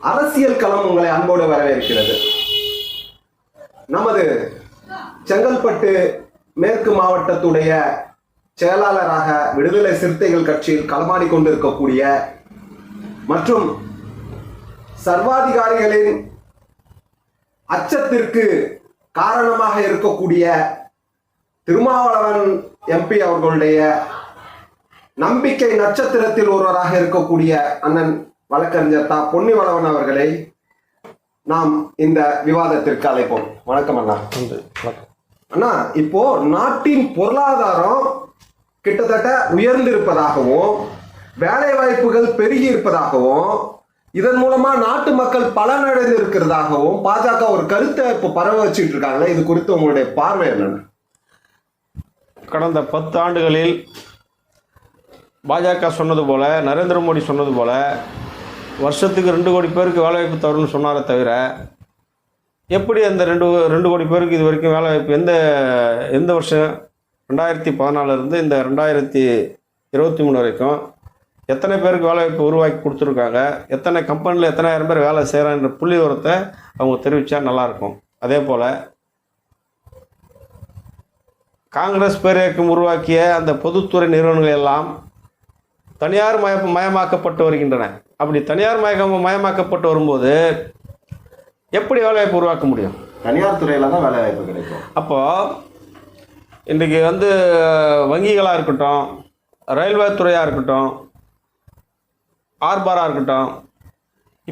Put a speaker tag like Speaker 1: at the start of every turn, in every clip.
Speaker 1: அரசியல் களம் உங்களை அன்போடு வரவேற்கிறது. நமது செங்கல்பட்டு மேற்கு மாவட்டத்துடைய செயலாளராக விடுதலை சிறுத்தைகள் கட்சியில் களமாடி கொண்டிருக்கக்கூடிய மற்றும் சர்வாதிகாரிகளின் அச்சத்திற்கு காரணமாக இருக்கக்கூடிய திருமாவளவன் எம்பி அவர்களுடைய நம்பிக்கை நட்சத்திரத்தில் ஒருவராக இருக்கக்கூடிய அண்ணன் வழக்கறிஞர் தா பொன்னிவளவன் அவர்களை நாம் இந்த விவாதத்திற்கு அழைப்போம். வணக்கம் அண்ணா. அண்ணா இப்போ நாட்டின் பொருளாதாரம் கிட்டத்தட்ட உயர்ந்திருப்பதாகவும் வேலை வாய்ப்புகள் பெருகி இருப்பதாகவும் இதன் மூலமா நாட்டு மக்கள் பலனடைந்து இருக்கிறதாகவும் பாஜக ஒரு கருத்தை இப்போ பரவ வச்சுட்டு இருக்காங்களே இது குறித்து உங்களுடைய பார்வை என்னன்னு
Speaker 2: கடந்த பத்து ஆண்டுகளில் பாஜக சொன்னது போல நரேந்திர மோடி சொன்னது போல வருஷத்துக்கு ரெண்டு கோடி பேருக்கு வேலைவாய்ப்பு தரும்னு சொன்னாரே தவிர எப்படி அந்த ரெண்டு ரெண்டு கோடி பேருக்கு இது வரைக்கும் வேலைவாய்ப்பு எந்த எந்த வருஷம்? ரெண்டாயிரத்தி பதினாலருந்து இந்த ரெண்டாயிரத்தி இருபத்தி மூணு வரைக்கும் எத்தனை பேருக்கு வேலைவாய்ப்பு உருவாக்கி கொடுத்துருக்காங்க எத்தனை கம்பெனியில் எத்தனாயிரம் பேர் வேலை செய்கிறான்ற புள்ளி உரத்தை அவங்க தெரிவித்தா நல்லாயிருக்கும். அதே போல் காங்கிரஸ் பேரியக்கம் உருவாக்கிய அந்த பொதுத்துறை நிறுவனங்கள் எல்லாம் தனியார் மய மயமாக்கப்பட்டு வருகின்றன. அப்படி தனியார் மயக்கம் மயமாக்கப்பட்டு வரும்போது எப்படி வேலைவாய்ப்பு உருவாக்க முடியும்?
Speaker 1: தனியார் துறையில தான் வேலை வாய்ப்பு கிடைக்கும்.
Speaker 2: அப்போ இன்றைக்கி வந்து வங்கிகளாக இருக்கட்டும் ரயில்வே துறையாக இருக்கட்டும் ஆர்பாராக இருக்கட்டும்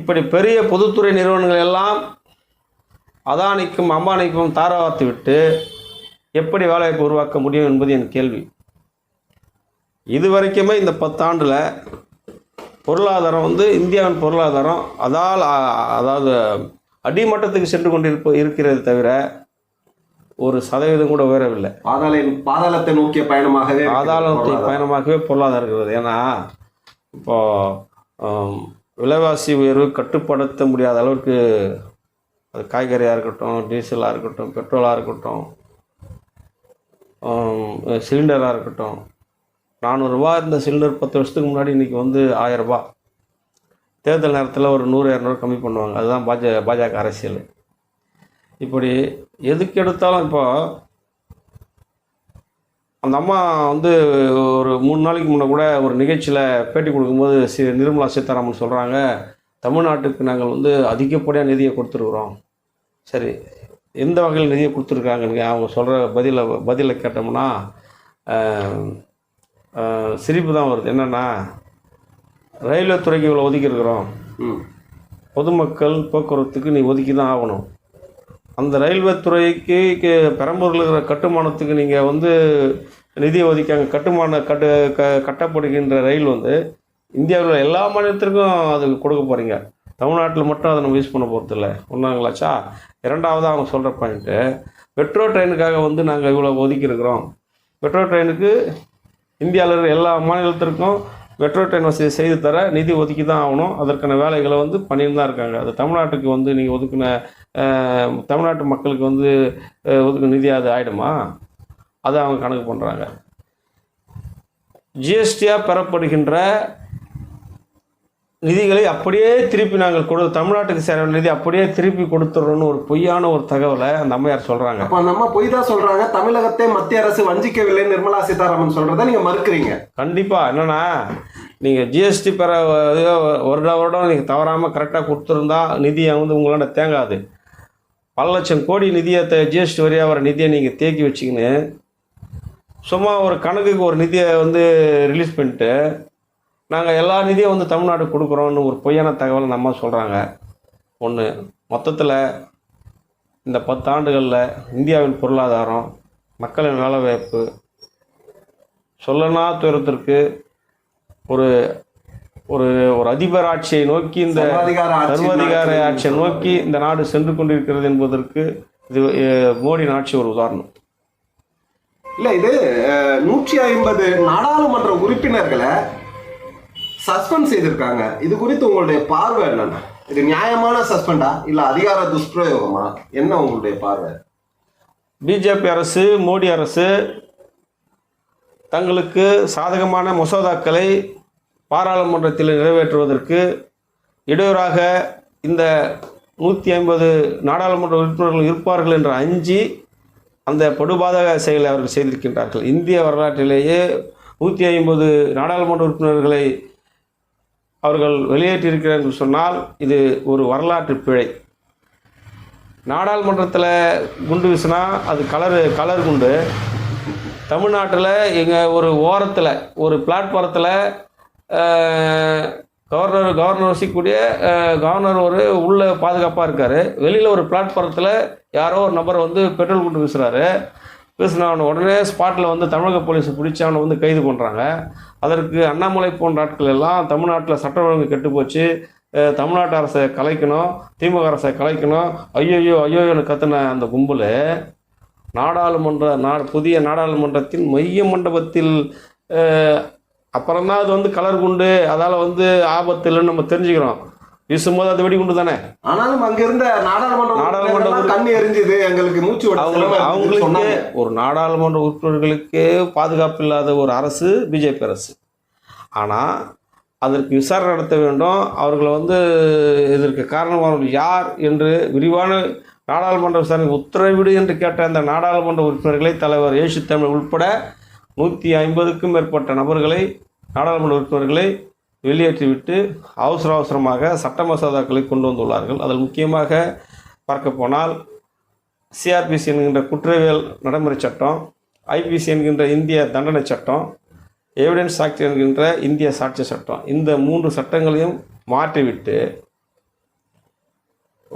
Speaker 2: இப்படி பெரிய பொதுத்துறை நிறுவனங்கள் எல்லாம் அதானிக்கும் அம்பானிக்கும் தாராவாத்து விட்டு எப்படி வேலைவாய்ப்பு உருவாக்க முடியும் என்பது என் கேள்வி. இது வரைக்குமே இந்த பத்தாண்டில் பொருளாதாரம் வந்து இந்தியாவின் பொருளாதாரம் அதால் அதாவது அடிமட்டத்துக்கு சென்று கொண்டிருப்ப இருக்கிறது தவிர ஒரு சதவீதம் கூட உயரவில்லை
Speaker 1: பாதாள பாதாளத்தை நோக்கிய பயணமாகவே பொருளாதாரம்.
Speaker 2: பயணமாகவே பொருளாதாரம் இருக்கிறது ஏன்னா இப்போ விலைவாசி உயர்வு கட்டுப்படுத்த முடியாத அளவுக்கு அது காய்கறியாக இருக்கட்டும் டீசலாக இருக்கட்டும் பெட்ரோலாக இருக்கட்டும் சிலிண்டராக இருக்கட்டும் நானூறுரூவா இருந்த சிலிண்டர் பத்து வருஷத்துக்கு முன்னாடி இன்றைக்கி வந்து ஆயிரரூபா. தேர்தல் நேரத்தில் ஒரு நூறு இரநூறு கம்மி பண்ணுவாங்க. அதுதான் பாஜ பாஜக அரசியல். இப்படி எதுக்கு எடுத்தாலும் இப்போ அந்த அம்மா வந்து ஒரு மூணு நாளைக்கு முன்னே கூட ஒரு நிகழ்ச்சியில் பேட்டி கொடுக்கும்போது சி நிர்மலா சீதாராமன் சொல்கிறாங்க தமிழ்நாட்டுக்கு நாங்கள் வந்து அதிகப்படியாக நிதியை கொடுத்துருக்குறோம். சரி எந்த வகையில் நிதியை கொடுத்துருக்காங்க அவங்க சொல்கிற பதிலை பதிலை கேட்டோம்னா சிரிப்பு தான் வருது. என்னென்னா ரயில்வே துறைக்கு இவ்வளோ ஒதுக்கியிருக்கிறோம். பொதுமக்கள் போக்குவரத்துக்கு நீ ஒதுக்கி தான் ஆகணும். அந்த ரயில்வே துறைக்கு பெரம்பூரில் இருக்கிற கட்டுமானத்துக்கு நீங்கள் வந்து நிதி ஒதுக்காங்க கட்டுமான கட்டு க கட்டப்படுகின்ற ரயில் வந்து இந்தியாவில் எல்லா மாநிலத்திற்கும் அதுக்கு கொடுக்க போகிறீங்க தமிழ்நாட்டில் மட்டும் அதை நம்ம யூஸ் பண்ண போகிறதில்ல ஒன்றாங்களாச்சா இரண்டாவது அவங்க சொல்கிற பாயிண்ட்டு மெட்ரோ ட்ரெயினுக்காக வந்து நாங்கள் இவ்வளோ ஒதுக்கியிருக்கிறோம். மெட்ரோ ட்ரெயினுக்கு இந்தியாவில் இருக்கிற எல்லா மாநிலத்திற்கும் மெட்ரோ ட்ரெயின் வசதி செய்து தர நிதி ஒதுக்கி தான் ஆகணும். அதற்கான வேலைகளை வந்து பண்ணிட்டு தான் இருக்காங்க. அது தமிழ்நாட்டுக்கு வந்து நீங்கள் ஒதுக்கின தமிழ்நாட்டு மக்களுக்கு வந்து ஒதுக்கு ஒதுக்கின நிதி அது ஆகிடுமா அதை அவங்க கணக்கு பண்ணுறாங்க ஜிஎஸ்டியாக பெறப்படுகின்ற நிதிகளை அப்படியே திருப்பி நாங்கள் கொடு தமிழ்நாட்டுக்கு சேர வேண்டிய நிதி அப்படியே திருப்பி கொடுத்துட்றோன்னு ஒரு பொய்யான ஒரு தகவலை அந்த அம்மையார் சொல்கிறாங்க
Speaker 1: அப்ப அந்த அம்மா பொய் தான் சொல்றாங்க. தமிழகத்தை மத்திய அரசு வஞ்சிக்கவில்லை நிர்மலா சீதாராமன் சொல்றதை நீங்க மறுக்கிறீங்க.
Speaker 2: கண்டிப்பாக என்னென்னா நீங்கள் ஜிஎஸ்டி பெற வருட வருடம் நீங்கள் தவறாமல் கரெக்டாக கொடுத்துருந்தா நிதியை வந்து உங்களாண்ட தேங்காது. பல லட்சம் கோடி நிதியை ஜிஎஸ்டி வழியாக வர நிதியை நீங்கள் தேக்கி வச்சிக்கின்னு சும்மா ஒரு கணக்குக்கு ஒரு நிதியை வந்து ரிலீஸ் பண்ணிட்டு நாங்கள் எல்லா நிதியும் வந்து தமிழ்நாடு கொடுக்குறோன்னு ஒரு பொய்யான தகவலை நம்ம சொல்கிறாங்க ஒன்று மொத்தத்தில் இந்த பத்தாண்டுகளில் இந்தியாவின் பொருளாதாரம் மக்களின் வேலைவாய்ப்பு சொல்லனா துயரத்திற்கு ஒரு ஒரு ஒரு அதிபர் ஆட்சியை நோக்கி இந்த
Speaker 1: சர்வாதிகார
Speaker 2: ஆட்சியை நோக்கி இந்த நாடு சென்று கொண்டிருக்கிறது என்பதற்கு இது மோடியின் ஆட்சி ஒரு உதாரணம்.
Speaker 1: இல்ல இது நூற்றி ஐம்பது நாடாளுமன்ற உறுப்பினர்களை சஸ்பெண்ட் செய்திருக்காங்க. இது குறித்து உங்களுடைய பார்வை என்னன்னா? இது நியாயமான சஸ்பெண்டா இல்ல அதிகார துஷ்பிரயோகமா? என்ன உங்களுடைய பார்வை?
Speaker 2: பிஜேபி அரசு மோடி அரசு தங்களுக்கு சாதகமான மசோதாக்களை பாராளுமன்றத்தில் நிறைவேற்றுவதற்கு இடையூறாக இந்த நூற்றி ஐம்பது நாடாளுமன்ற உறுப்பினர்கள் இருப்பார்கள் என்று அஞ்சி அந்த படுபாதக செயலை அவர்கள் செய்திருக்கின்றார்கள். இந்திய வரலாற்றிலேயே நூற்றி ஐம்பது நாடாளுமன்ற உறுப்பினர்களை அவர்கள் வெளியேற்றியிருக்கிறார்கள் சொன்னால் இது ஒரு வரலாற்று பிழை. நாடாளுமன்றத்தில் குண்டு வீசினா அது கலரு கலர் குண்டு. தமிழ்நாட்டில் எங்கள் ஒரு ஓரத்தில் ஒரு பிளாட்ஃபாரத்தில் கவர்னர் கவர்னர் வசிக்கக்கூடிய கவர்னர் ஒரு உள்ளே பாதுகாப்பாக இருக்கார். வெளியில் ஒரு பிளாட்ஃபாரத்தில் யாரோ ஒரு நபர் வந்து பெட்ரோல் குண்டு வீசுகிறாரு வீசினவன உடனே ஸ்பாட்டில் வந்து தமிழக போலீஸ் பிடிச்சி அவனை வந்து கைது பண்ணுறாங்க அதற்கு அண்ணாமலை போன்ற ஆட்கள் எல்லாம் தமிழ்நாட்டில் சட்ட ஒழுங்கு கெட்டு போச்சு. தமிழ்நாட்டு அரசை கலைக்கணும் திமுக அரசை கலைக்கணும். ஐயோயோ ஐயோயோன்னு கத்துன அந்த கும்பல் நாடாளுமன்ற நா புதிய நாடாளுமன்றத்தின் மைய மண்டபத்தில் அப்புறம்தான் அது வந்து கலர் குண்டு அதால் வந்து ஆபத்து இல்லைன்னு நம்ம தெரிஞ்சுக்கிறோம். வீசும்போது அது வெடிகுண்டு தானே
Speaker 1: ஆனாலும் அங்க இருந்த நாடாளுமன்ற
Speaker 2: நாடாளுமன்ற
Speaker 1: உறுப்பினர்கள்லாம் கண் எரிஞ்சுது. எங்களுக்கு மூச்சு
Speaker 2: அவங்களுக்கு. ஒரு நாடாளுமன்ற உறுப்பினர்களுக்கே பாதுகாப்பு இல்லாத ஒரு அரசு பிஜேபி அரசு. ஆனால் அதற்கு விசாரணை நடத்த வேண்டும். அவர்களை வந்து இதற்கு காரணமானவர்கள் யார் என்று விரிவான நாடாளுமன்ற விசாரணை உத்தரவிடு என்று கேட்ட அந்த நாடாளுமன்ற உறுப்பினர்களை தலைவர் ஏசு தமிழ் உட்பட நூற்றி ஐம்பதுக்கும் மேற்பட்ட நபர்களை நாடாளுமன்ற உறுப்பினர்களை வெளியேற்றிவிட்டு அவசர அவசரமாக சட்ட மசோதாக்களை கொண்டு வந்துள்ளார்கள். அதில் முக்கியமாக பார்க்க போனால் சிஆர்பிசி என்கின்ற குற்றவியல் நடைமுறை சட்டம் ஐபிசி என்கின்ற இந்திய தண்டனை சட்டம் எவிடன்ஸ் ஆக்ட் என்கின்ற இந்திய சாட்சி சட்டம். இந்த மூன்று சட்டங்களையும் மாற்றிவிட்டு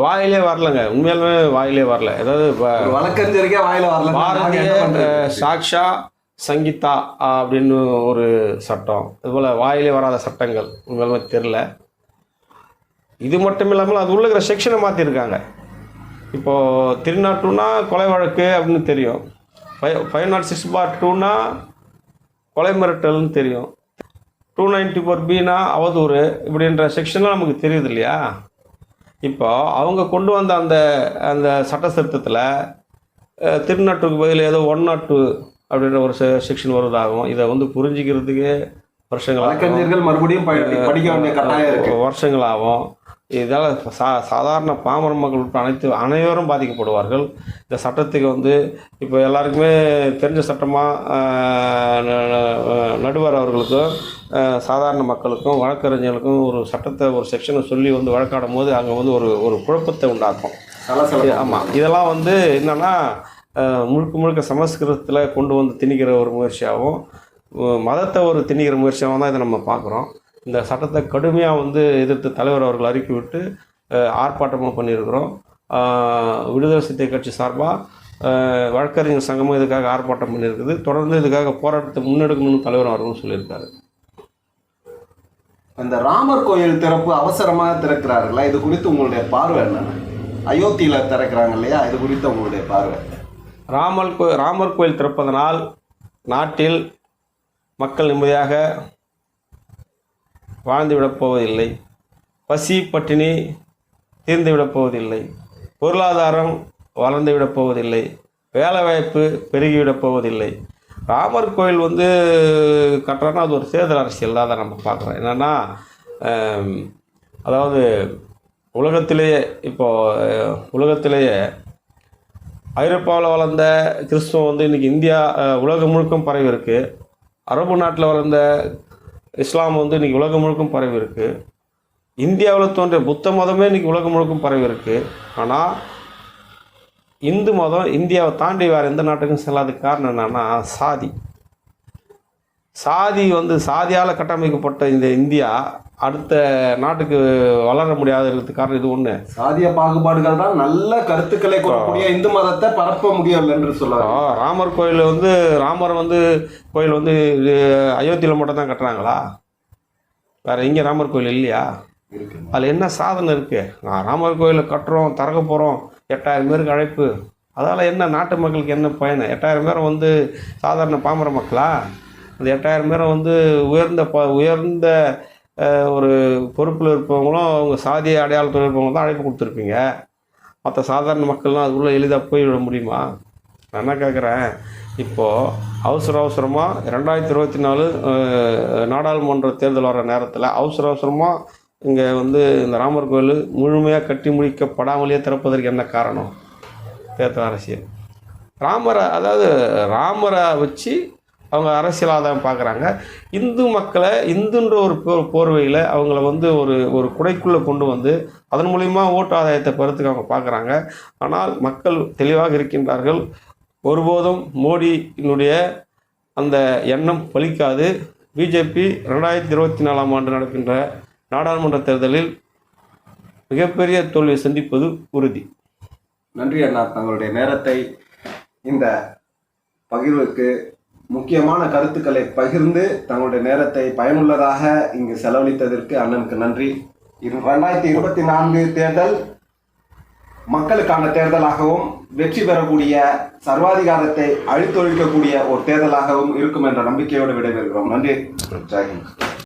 Speaker 2: வாயிலே வரலங்க. உண்மையாலுமே வாயிலே வரல.
Speaker 1: ஒரு வழக்கறிஞருக்கே வாயில வரல
Speaker 2: பாரதிய சாக்ஷா சங்கீதா அப்படின்னு ஒரு சட்டம். இதுபோல் வாயிலே வராத சட்டங்கள். உங்களுக்கு தெரில இது மட்டும் இல்லாமல் அது உள்ள இருக்கிற செக்ஷனை மாற்றிருக்காங்க இப்போது திருநாட்டுனா கொலை வழக்கு அப்படின்னு தெரியும். ஃபைவ் ஃபைவ் நாட் சிக்ஸ் பார் டூனா கொலை மிரட்டல்னு தெரியும். டூ நைன்டி ஃபோர் பினா அவதூறு இப்படின்ற செக்ஷன்லாம் நமக்கு தெரியுது இல்லையா? இப்போ அவங்க கொண்டு வந்த அந்த அந்த சட்ட திருத்தத்தில் திருநாட்டுக்கு பதில் ஏதோ ஒன் நாட் டூ அப்படின்ற ஒரு செக்ஷன் வருவதாகும் இதை வந்து புரிஞ்சிக்கிறதுக்கு வருஷங்கள்.
Speaker 1: வழக்கறிஞர்கள் மறுபடியும் படி- படிக்க வேண்டிய கட்டாயம் இருக்கு.
Speaker 2: வருஷங்களாகும். இதால் சா சாதாரண பாமர மக்கள் உட்பட அனைத்து அனைவரும் பாதிக்கப்படுவார்கள். இந்த சட்டத்துக்கு வந்து இப்போ எல்லாருக்குமே தெரிஞ்ச சட்டமாக நடுவர் அவர்களுக்கும் சாதாரண மக்களுக்கும் வழக்கறிஞர்களுக்கும் ஒரு சட்டத்தை ஒரு செக்ஷனை சொல்லி வந்து வழக்காடும் போது அங்கே வந்து ஒரு ஒரு குழப்பத்தை உண்டாக்கும். ஆமாம் இதெல்லாம் வந்து என்னென்னா முழுக்க முழுக்க சமஸ்கிருதத்தில் கொண்டு வந்து திணிக்கிற ஒரு முயற்சியாகவும் மதத்தை ஒரு திணிக்கிற முயற்சியாகவும் தான் இதை நம்ம பார்க்குறோம். இந்த சட்டத்தை கடுமையாக வந்து எதிர்த்து தலைவர் அவர்கள் அறிக்கை விட்டு ஆர்ப்பாட்டமாக ஆர்ப்பாட்டமும் பண்ணியிருக்கிறோம். விடுதலை சிறுத்தை கட்சி சார்பாக வழக்கறிஞர் சங்கமும் இதுக்காக ஆர்ப்பாட்டம் பண்ணியிருக்குது. தொடர்ந்து இதுக்காக போராட்டத்தை முன்னெடுக்கணும்னு தலைவர் அவர்களும் சொல்லியிருக்காரு.
Speaker 1: அந்த ராமர் கோயில் திறப்பு அவசரமாக திறக்கிறார்களா? இது குறித்து உங்களுடைய பார்வை என்னென்ன? அயோத்தியில் திறக்கிறாங்க இல்லையா? இது குறித்து உங்களுடைய பார்வை.
Speaker 2: ராமர் கோ ராமர் கோயில் திறப்பதனால் நாட்டில் மக்கள் நிம்மதியாக வாழ்ந்துவிடப் போவதில்லை. பசி பட்டினி தீர்ந்துவிடப் போவதில்லை. பொருளாதாரம் வளர்ந்துவிடப் போவதில்லை. வேலைவாய்ப்பு பெருகிவிடப் போவதில்லை. ராமர் கோயில் வந்து கட்டுறோன்னா அது ஒரு தேர்தல் அரசியல் தான் நம்ம பார்க்குறோம். என்னென்னா அதாவது உலகத்திலேயே இப்போது உலகத்திலேயே ஐரோப்பாவில் வளர்ந்த கிறிஸ்துவம் வந்து இன்றைக்கி இந்தியா உலகம் முழுக்கும் பரவி இருக்குது அரபு நாட்டில் வளர்ந்த இஸ்லாம் வந்து இன்றைக்கி உலகம் முழுக்கும் பரவி இருக்கு. இந்தியாவில் தோன்றிய புத்த மதமே இன்றைக்கி உலகம் முழுக்கும் பரவி இருக்குது ஆனால் இந்து மதம் இந்தியாவை தாண்டி வேறு எந்த நாட்டுக்கும் செல்லாத காரணம் என்னென்னா சாதி. சாதி வந்து சாதியால் கட்டமைக்கப்பட்ட இந்த இந்தியா அடுத்த நாட்டுக்கு வளர முடியாத இருக்கிறதுக்கு காரணம் இது ஒன்று
Speaker 1: சாதிய பாகுபாடுகள் தான் நல்ல கருத்துக்களை கொடுக்கக்கூடிய இந்து மதத்தை பரப்ப முடியல என்று
Speaker 2: இப்போ ராமர் கோயில் வந்து ராமர் வந்து கோயில் வந்து அயோத்தியில் மட்டும் தான் கட்டுறாங்களா? வேற எங்கே ராமர் கோயில் இல்லையா?
Speaker 1: இருக்கு.
Speaker 2: அதில் என்ன சாதனை இருக்குது நான் ராமர் கோயிலை கட்டுறோம் திறக்க போகிறோம் எட்டாயிரம் பேருக்கு அழைப்பு. அதால் என்ன நாட்டு மக்களுக்கு என்ன பயன்? எட்டாயிரம் பேரை வந்து சாதாரண பாமர மக்களா? அந்த எட்டாயிரம் பேரை வந்து உயர்ந்த ப உயர்ந்த ஒரு பொறுப்பில் இருப்பவங்களும் அவங்க சாதிய அடையாளத்தில் இருப்பவங்க தான் அழைப்பு கொடுத்துருப்பீங்க. மற்ற சாதாரண மக்கள்லாம் அதுக்குள்ளே எளிதாக போய்விட முடியுமா? நான் என்ன கேட்குறேன் இப்போது அவசர அவசரமாக ரெண்டாயிரத்தி இருபத்தி நாலு நாடாளுமன்ற தேர்தல் வர நேரத்தில் அவசர அவசரமாக இங்கே வந்து இந்த ராமர் கோயில் முழுமையாக கட்டி முடிக்கப்படாமலேயே திறப்பதற்கு என்ன காரணம்? தேர்தல் அரசியல். ராமரை அதாவது ராமரை வச்சு அவங்க அரசியல் ஆதாயம் பார்க்குறாங்க இந்து மக்களை இந்துன்ற ஒரு போ போர்வையில் அவங்கள வந்து ஒரு ஒரு குடைக்குள்ளே கொண்டு வந்து அதன் மூலிமா ஓட்டு ஆதாயத்தை பெறத்துக்கு அவங்க பார்க்குறாங்க ஆனால் மக்கள் தெளிவாக இருக்கின்றார்கள். ஒருபோதும் மோடியினுடைய அந்த எண்ணம் பலிக்காது. பிஜேபி ரெண்டாயிரத்தி இருபத்தி நாலாம் ஆண்டு நடக்கின்ற நாடாளுமன்ற தேர்தலில் மிகப்பெரிய தோல்வியை சந்திப்பது உறுதி.
Speaker 1: நன்றி அண்ணா. தங்களுடைய நேரத்தை இந்த பகிர்வுக்கு முக்கியமான கருத்துக்களை பகிர்ந்து தங்களுடைய நேரத்தை பயனுள்ளதாக இங்கு செலவழித்ததற்கு அண்ணனுக்கு நன்றி. ரெண்டாயிரத்தி இருபத்தி நான்கு தேர்தல் மக்களுக்கான தேர்தலாகவும் வெற்றி பெறக்கூடிய சர்வாதிகாரத்தை அழித்தொழிக்கக்கூடிய ஒரு தேர்தலாகவும் இருக்கும் என்ற நம்பிக்கையோடு விடைபெறுகிறோம். நன்றி. ஜெயஹிந்த்